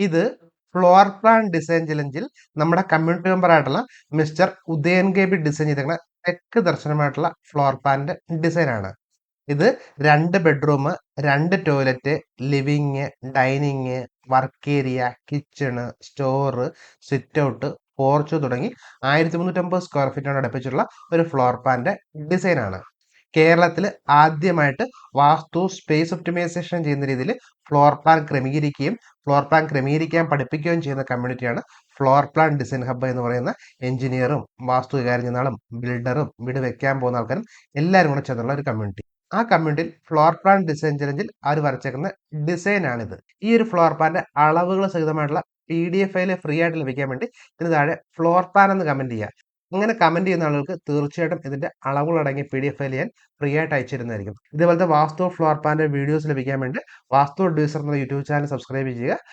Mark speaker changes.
Speaker 1: ഇത് floor plan design ചലഞ്ചിൽ നമ്മുടെ കമ്മ്യൂണിറ്റി മെമ്പർ ആയിട്ടുള്ള mister Udayan K B design ചെയ്തിരിക്കുന്ന തെക്ക് ദർശനമായിട്ടുള്ള ഫ്ലോർ പ്ലാനിന്റെ ഡിസൈനാണ് ഇത് രണ്ട് ബെഡ്റൂം രണ്ട് toilet living dining work area kitchen store sit out porch തുടങ്ങി ആയിരത്തി മുന്നൂറ്റമ്പത് സ്ക്വയർ ഫീറ്റിനോട് അടുപ്പിച്ചുള്ള ഒരു ഫ്ലോർ പ്ലാന്റെ ഡിസൈനാണ് കേരളത്തിൽ ആദ്യമായിട്ട് വാസ്തു സ്പേസ് ഒപ്റ്റിമൈസേഷൻ ചെയ്യുന്ന രീതിയിൽ ഫ്ലോർ പ്ലാൻ ക്രമീകരിക്കുകയും ഫ്ലോർ പ്ലാൻ ക്രമീകരിക്കാൻ പഠിപ്പിക്കുകയും ചെയ്യുന്ന കമ്മ്യൂണിറ്റിയാണ് ഫ്ലോർ പ്ലാൻ ഡിസൈൻ ഹബ്ബ് എന്ന് പറയുന്ന എഞ്ചിനീയറും വാസ്തു കൈകാര്യം ചെയ്യുന്ന ബിൽഡറും വീട് വെക്കാൻ പോകുന്ന ആൾക്കാരും എല്ലാവരും കൂടെ ചേർന്നുള്ള ഒരു കമ്മ്യൂണിറ്റി ആ കമ്മ്യൂണിറ്റിയിൽ ഫ്ലോർ പ്ലാൻ ഡിസൈൻ ചലഞ്ചിൽ അവർ വരച്ചേക്കുന്ന ഡിസൈൻ ആണിത്. ഈ ഒരു ഫ്ലോർ പ്ലാന്റെ അളവുകൾ സഹിതമായിട്ടുള്ള P D F file free ആയിട്ട് ലഭിക്കാൻ വേണ്ടി ഇതിന് താഴെ ഫ്ലോർ പ്ലാൻ എന്ന് കമന്റ് ചെയ്യുക അങ്ങനെ കമന്റ് ചെയ്യുന്ന ആളുകൾക്ക് തീർച്ചയായിട്ടും ഇതിന്റെ അളവുകളടങ്ങി പി ഡി എഫ് ഫയൽ ഞാൻ ഫ്രീ ആയിട്ട് അയച്ചിരുന്നതായിരിക്കും. ഇതുപോലത്തെ വാസ്തു ഫ്ലോർ പ്ലാന്റെ വീഡിയോസ് ലഭിക്കാൻ വേണ്ടി വാസ്തു അഡ്വൈസർ എന്ന യൂട്യൂബ് ചാനൽ സബ്സ്ക്രൈബ് ചെയ്യുക.